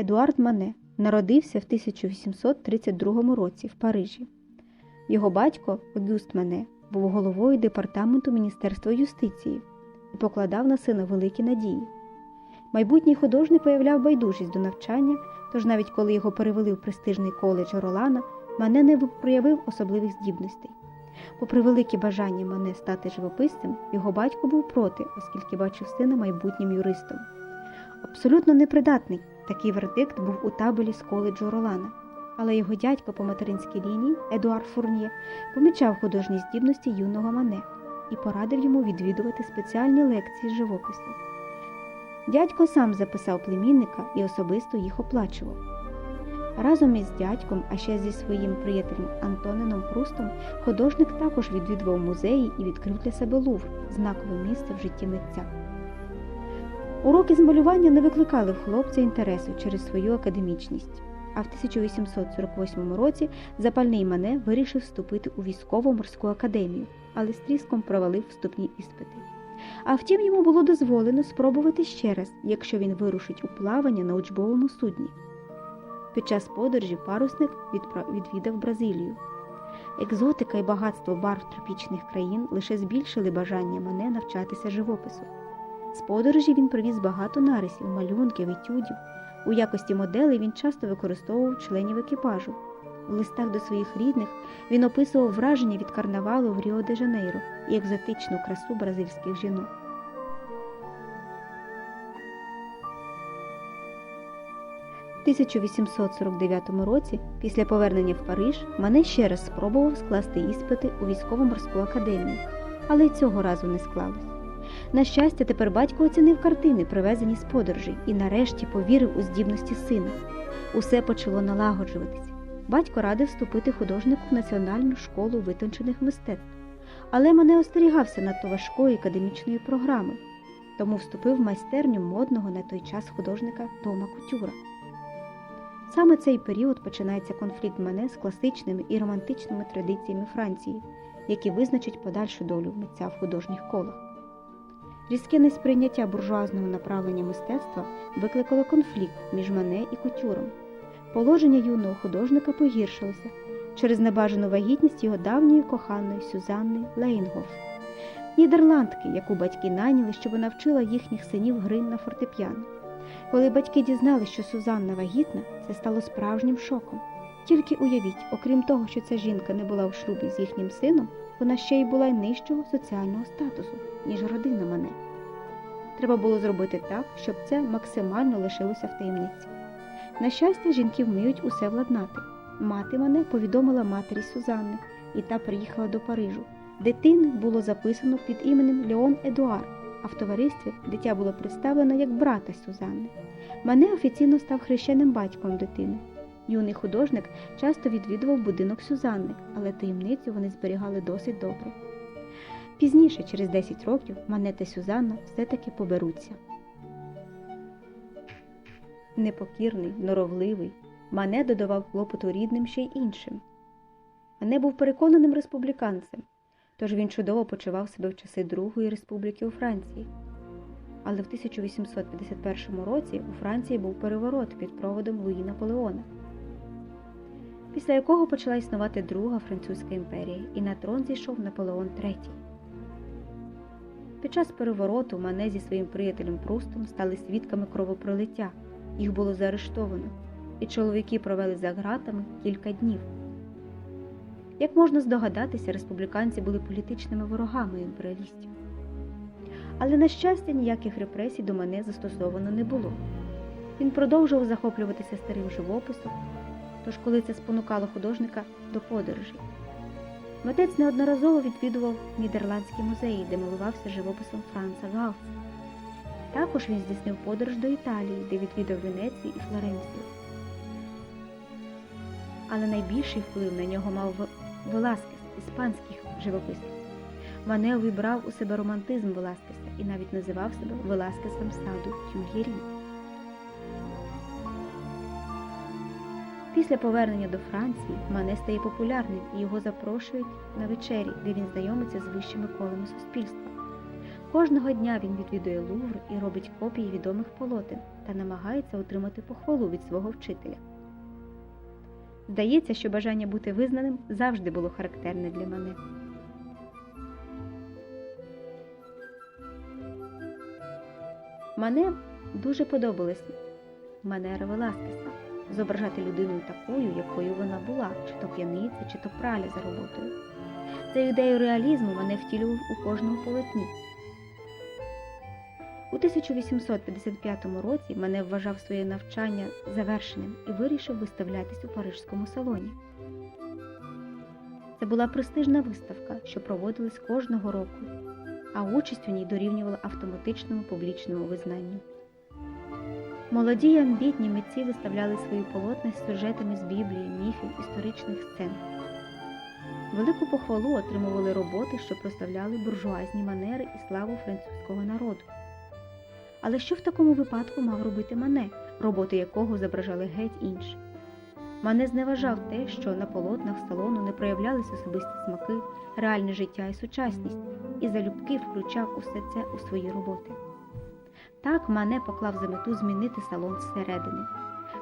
Едуард Мане народився в 1832 році в Парижі. Його батько Огюст Мане був головою департаменту Міністерства юстиції і покладав на сина великі надії. Майбутній художник виявляв байдужість до навчання, тож навіть коли його перевели в престижний коледж Ролана, Мане не проявив особливих здібностей. Попри велике бажання Мане стати живописцем, його батько був проти, оскільки бачив сина майбутнім юристом. Абсолютно непридатний такий вердикт був у табелі з коледжу Ролана, але його дядько по материнській лінії Едуард Фурньє помічав художні здібності юного Мане і порадив йому відвідувати спеціальні лекції з. Дядько сам записав племінника і особисто їх оплачував. Разом із дядьком, а ще зі своїм приятелем Антонином Прустом, художник також відвідував музеї і відкрив для себе Лувр, знакове місце в житті митця. Уроки з малювання не викликали в хлопця інтересу через свою академічність. А в 1848 році запальний Мане вирішив вступити у військово-морську академію, але з тріском провалив вступні іспити. А втім, йому було дозволено спробувати ще раз, якщо він вирушить у плавання на учбовому судні. Під час подорожі парусник відвідав Бразилію. Екзотика і багатство барв тропічних країн лише збільшили бажання Мане навчатися живопису. З подорожі він привіз багато нарисів, малюнків, етюдів. У якості моделей він часто використовував членів екіпажу. У листах до своїх рідних він описував враження від карнавалу в Ріо де Жанейро і екзотичну красу бразильських жінок. У 1849 році, після повернення в Париж, Мане ще раз спробував скласти іспити у військово-морську академію, але й цього разу не склалось. На щастя, тепер батько оцінив картини, привезені з подорожей, і нарешті повірив у здібності сина. Усе почало налагоджуватися. Батько радив вступити художнику в Національну школу витончених мистецтв, але мене остерігався надто важкої академічної програми, тому вступив в майстерню модного на той час художника Тома Кутюра. Саме цей період починається конфлікт мене з класичними і романтичними традиціями Франції, які визначать подальшу долю митця в художніх колах. Різке несприйняття буржуазного направлення мистецтва викликало конфлікт між Мане і Кутюром. Положення юного художника погіршилося через небажану вагітність його давньої коханої Сюзанни Лейнгоф, нідерландки, яку батьки найняли, щоб навчила їхніх синів гри на фортепіано. Коли батьки дізналися, що Сюзанна вагітна, це стало справжнім шоком. Тільки уявіть, окрім того, що ця жінка не була в шлюбі з їхнім сином, вона ще й була й нижчого соціального статусу, ніж родина мене. Треба було зробити так, щоб це максимально лишилося в таємниці. На щастя, жінки вміють усе владнати. Мати мене повідомила матері Сюзанни, і та приїхала до Парижу. Дитини було записано під іменем Леон Едуар, а в товаристві дитя було представлено як брата Сюзанни. Мене офіційно став хрещеним батьком дитини. Юний художник часто відвідував будинок Сюзанни, але таємницю вони зберігали досить добре. Пізніше, через 10 років, Мане та Сюзанна все-таки поберуться. Непокірний, норовливий, Мане додавав клопоту рідним ще й іншим. Мане був переконаним республіканцем, тож він чудово почував себе в часи Другої республіки у Франції. Але в 1851 році у Франції був переворот під проводом Луї Наполеона, після якого почала існувати Друга Французька імперія, і на трон зійшов Наполеон III. Під час перевороту Мане зі своїм приятелем Прустом стали свідками кровопролиття. Їх було заарештовано, і чоловіки провели за ґратами кілька днів. Як можна здогадатися, республіканці були політичними ворогами імперіалістів. Але, на щастя, ніяких репресій до Мане застосовано не було. Він продовжував захоплюватися старим живописом, тож коли це спонукало художника до подорожей. Митець неодноразово відвідував нідерландські музеї, де милувався живописом Франца Галса. Також він здійснив подорож до Італії, де відвідав Венецію і Флоренцію. Але найбільший вплив на нього мав Веласкес, іспанський живописець. Мане увібрав у себе романтизм Веласкеса і навіть називав себе Веласкесом саду Тюльєрі. Після повернення до Франції Мане стає популярним і його запрошують на вечері, де він знайомиться з вищими колами суспільства. Кожного дня він відвідує Лувр і робить копії відомих полотен та намагається отримати похвалу від свого вчителя. Здається, що бажання бути визнаним завжди було характерне для мене. Мене дуже подобалась манера Веласкеса зображати людину такою, якою вона була, чи то п'яниця, чи то праля за роботою. Цю ідею реалізму мене втілював у кожному полотні. У 1855 році мене вважав своє навчання завершеним і вирішив виставлятись у Парижському салоні. Це була престижна виставка, що проводилась кожного року, а участь у ній дорівнювала автоматичному публічному визнанню. Молоді й амбітні митці виставляли свої полотна з сюжетами з Біблії, міфів, історичних сцен. Велику похвалу отримували роботи, що проставляли буржуазні манери і славу французького народу. Але що в такому випадку мав робити Мане, роботи якого зображали геть інше? Мане зневажав те, що на полотнах салону не проявлялись особисті смаки, реальне життя і сучасність, і залюбки включав усе це у свої роботи. Так Мане поклав за мету змінити салон зсередини.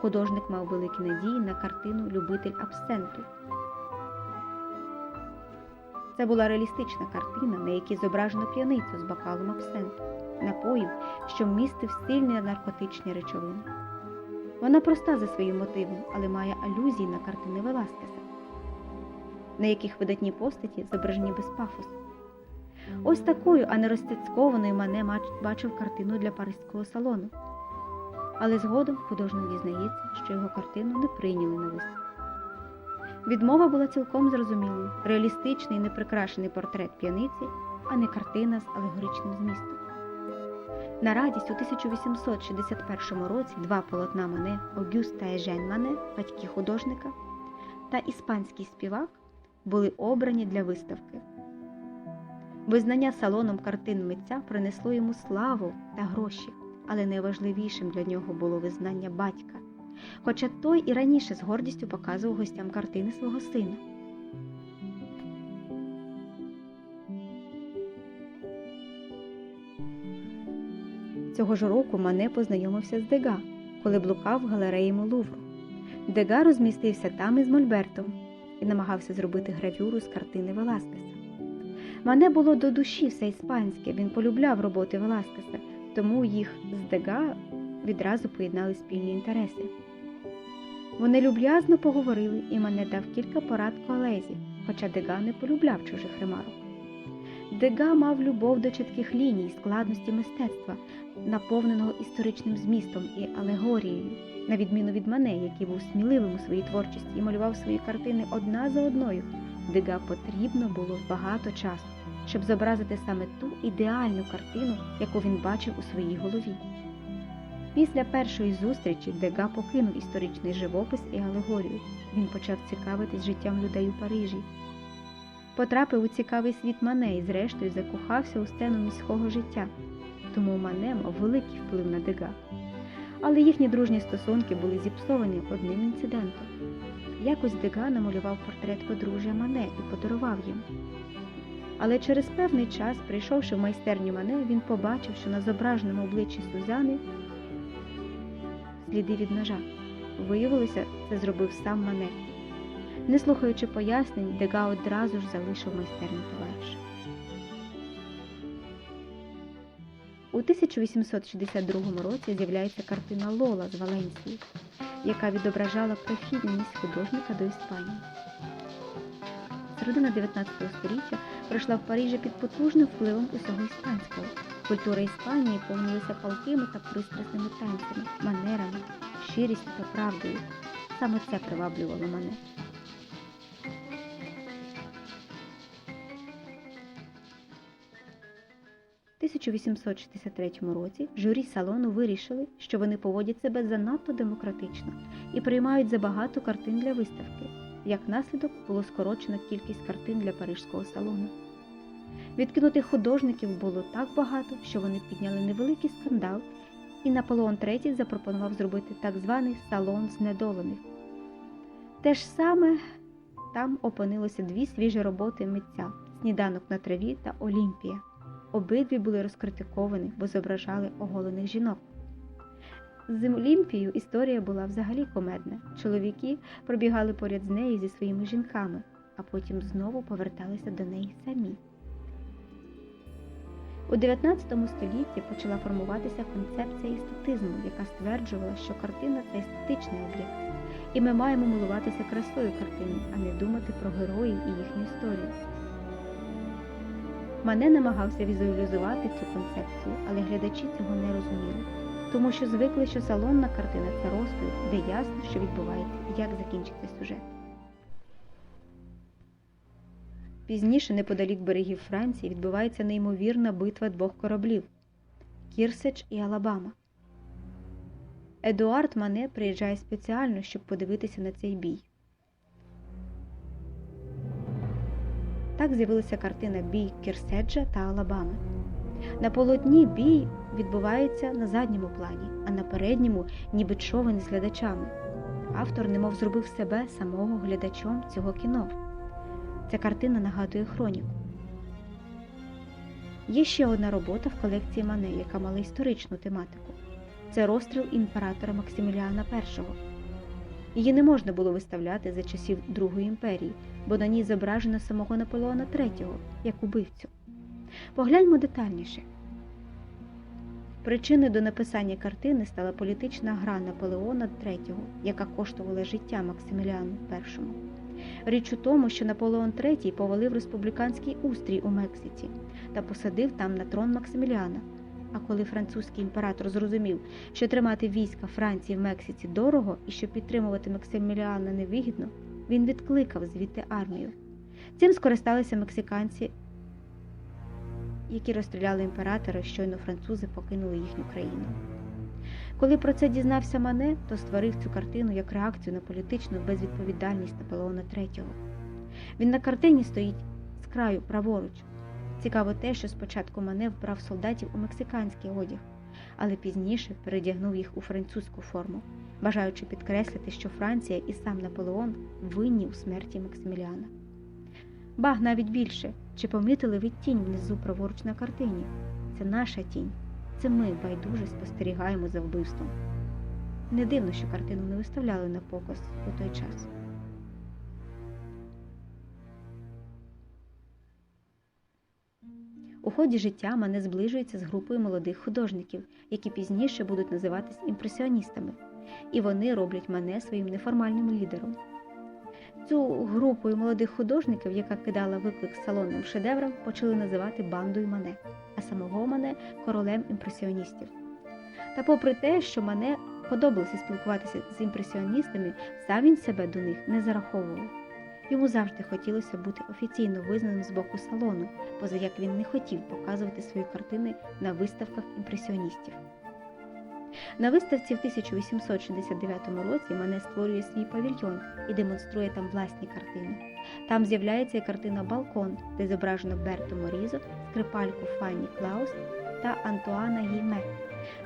Художник мав великі надії на картину Любитель абсенту. Це була реалістична картина, на якій зображено п'яницю з бокалом абсенту, напоїв, що вмістив сильні наркотичні речовини. Вона проста за своїм мотивом, але має алюзії на картини Веласкеса, на яких видатні постаті зображені без пафосу. Ось такою, а не розцяцькованою мене бачив картину для паризького салону. Але згодом художник дізнається, що його картину не прийняли на виставку. Відмова була цілком зрозумілою реалістичний неприкрашений портрет п'яниці, а не картина з алегоричним змістом. На радість у 1861 році два полотна Мане Огюст та Ежен Мане, батьки художника, та іспанський співак були обрані для виставки. Визнання салоном картин митця принесло йому славу та гроші, але найважливішим для нього було визнання батька, хоча той і раніше з гордістю показував гостям картини свого сина. Цього ж року Мане познайомився з Дега, коли блукав галереями Лувру. Дега розмістився там із Мольбертом і намагався зробити гравюру з картини Веласкеса. Мане було до душі все іспанське, він полюбляв роботи Веласкеса, тому їх з Дега відразу поєднали спільні інтереси. Вони люб'язно поговорили, і Мане дав кілька порад колезі, хоча Дега не полюбляв чужих ремарок. Дега мав любов до чітких ліній, складності мистецтва, наповненого історичним змістом і алегорією, на відміну від Мане, який був сміливим у своїй творчості і малював свої картини одна за одною. Дега потрібно було багато часу, щоб зобразити саме ту ідеальну картину, яку він бачив у своїй голові. Після першої зустрічі Дега покинув історичний живопис і алегорію. Він почав цікавитись життям людей у Парижі. Потрапив у цікавий світ Мане і, зрештою, закохався у сцену міського життя, тому Мане мав великий вплив на Дега. Але їхні дружні стосунки були зіпсовані одним інцидентом. Якось Дега намалював портрет подружжя Мане і подарував їм. Але через певний час, прийшовши в майстерню Мане, він побачив, що на зображеному обличчі Сузяни сліди від ножа. Виявилося, це зробив сам Мане. Не слухаючи пояснень, Дега одразу ж залишив майстерню товариша. У 1862 році з'являється картина Лола з Валенсії, яка відображала прихильність художника до Іспанії. Середина 19 століття пройшла в Парижі під потужним впливом усього іспанського. Культура Іспанії повнилася палкими та пристрасними танцями, манерами, щирістю та правдою. Саме це приваблювало мене. 1863 році журі салону вирішили, що вони поводять себе занадто демократично і приймають забагато картин для виставки. Як наслідок було скорочено кількість картин для парижського салону. Відкинутих художників було так багато, що вони підняли невеликий скандал, і Наполеон III запропонував зробити так званий салон знедолених. Те ж саме там опинилося дві свіжі роботи митця Сніданок на траві та Олімпія. Обидві були розкритиковані, бо зображали оголених жінок. З Олімпією історія була взагалі комедна. Чоловіки пробігали поряд з нею зі своїми жінками, а потім знову поверталися до неї самі. У 19 столітті почала формуватися концепція естетизму, яка стверджувала, що картина це естетичний об'єкт, і ми маємо милуватися красою картини, а не думати про героїв і їхню історію. Мане намагався візуалізувати цю концепцію, але глядачі цього не розуміли, тому що звикли, що салонна картина це розповідь, де ясно, що відбувається і як закінчиться сюжет. Пізніше, неподалік берегів Франції, відбувається неймовірна битва двох кораблів Кірсеч і Алабама. Едуард Мане приїжджає спеціально, щоб подивитися на цей бій. Так з'явилася картина Бій Кірседжа та Алабами. На полотні бій відбувається на задньому плані, а на передньому ніби човен з глядачами. Автор немов зробив себе самого глядачом цього кіно. Ця картина нагадує хроніку. Є ще одна робота в колекції Мане, яка мала історичну тематику. Це розстріл імператора Максиміліана І. Її не можна було виставляти за часів Другої імперії, бо на ній зображено самого Наполеона III як убивцю. Погляньмо детальніше. Причиною до написання картини стала політична гра Наполеона III, яка коштувала життя Максиміліану І. Річ у тому, що Наполеон III повалив республіканський устрій у Мексиці та посадив там на трон Максиміліана. А коли французький імператор зрозумів, що тримати війська Франції в Мексиці дорого і що підтримувати Максиміліана невигідно, він відкликав звідти армію. Цим скористалися мексиканці, які розстріляли імператора, щойно французи покинули їхню країну. Коли про це дізнався Мане, то створив цю картину як реакцію на політичну безвідповідальність Наполеона III. Він на картині стоїть з краю праворуч. Цікаво те, що спочатку Мане вбрав солдатів у мексиканський одяг, але пізніше передягнув їх у французьку форму, бажаючи підкреслити, що Франція і сам Наполеон винні у смерті Максиміліана. Баг навіть більше, чи помітили ви тінь внизу праворуч на картині? Це наша тінь. Це ми байдуже спостерігаємо за вбивством. Не дивно, що картину не виставляли на показ у той час. Ході життя мене зближується з групою молодих художників, які пізніше будуть називатись імпресіоністами, і вони роблять мене своїм неформальним лідером. Цю групу молодих художників, яка кидала виклик салонним шедеврам, почали називати бандою Мане, а самого Мане королем імпресіоністів. Та попри те, що Мане подобалося спілкуватися з імпресіоністами, сам він себе до них не зараховував. Йому завжди хотілося бути офіційно визнаним з боку салону, поза як він не хотів показувати свої картини на виставках імпресіоністів. На виставці в 1869 році Мане створює свій павільйон і демонструє там власні картини. Там з'являється і картина Балкон, де зображено Берту Морізо, скрипальку Фанні Клаус та Антуана Гійме.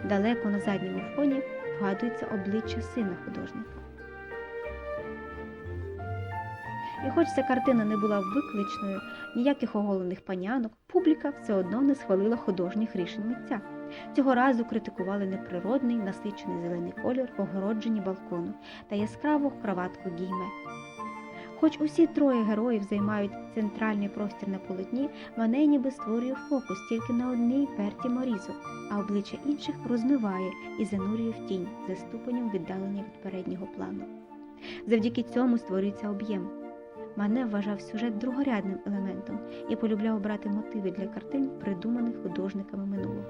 Далеко на задньому фоні вгадується обличчя сина художника. І хоч ця картина не була викличною, ніяких оголених панянок, публіка все одно не схвалила художніх рішень митця. Цього разу критикували неприродний насичений зелений колір в огородженні балкону та яскраву краватку гійме. Хоч усі троє героїв займають центральний простір на полотні, Мане ніби створює фокус тільки на одній перті Морізу, а обличчя інших розмиває і занурює в тінь за ступенем віддалення від переднього плану. Завдяки цьому створюється об'єм. Мане вважав сюжет другорядним елементом і полюбляв брати мотиви для картин, придуманих художниками минулого.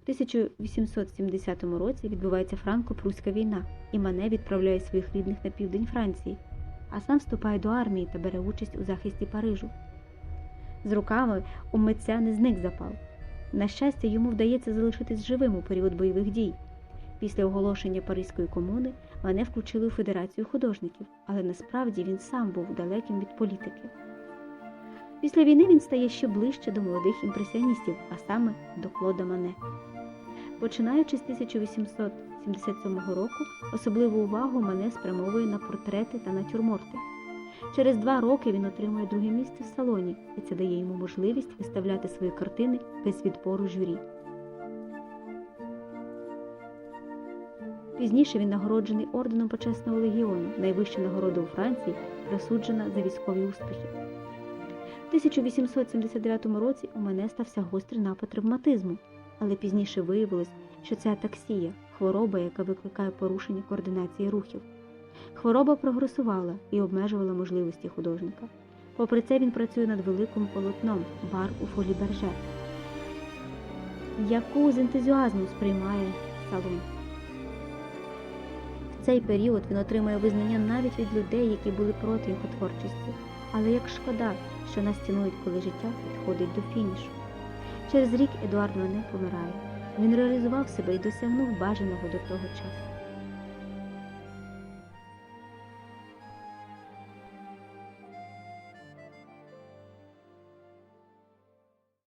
У 1870 році відбувається франко-пруська війна, і Мане відправляє своїх рідних на південь Франції, а сам вступає до армії та бере участь у захисті Парижу. З руками у митця не зник запал. На щастя, йому вдається залишитись живим у період бойових дій. Після оголошення Паризької комуни Мане включили у Федерацію художників, але насправді він сам був далеким від політики. Після війни він стає ще ближче до молодих імпресіоністів, а саме до Клода Мане. Починаючи з 1877 року, особливу увагу Мане спрямовує на портрети та натюрморти. Через два роки він отримує друге місце в салоні, і це дає йому можливість виставляти свої картини без відбору журі. Пізніше він нагороджений орденом почесного легіону, найвища нагорода у Франції, присуджена за військові успіхи. В 1879 році у мене стався гострий напад ревматизму, але пізніше виявилось, що це атаксія, хвороба, яка викликає порушення координації рухів. Хвороба прогресувала і обмежувала можливості художника. Попри це він працює над великим полотном бар у фолі Берже, яку з ентузіазмом сприймає салон. Цей період він отримує визнання навіть від людей, які були проти його творчості. Але як шкода, що нас цінують, коли життя підходить до фінішу. Через рік Едуард Мане помирає. Він реалізував себе і досягнув бажаного до того часу.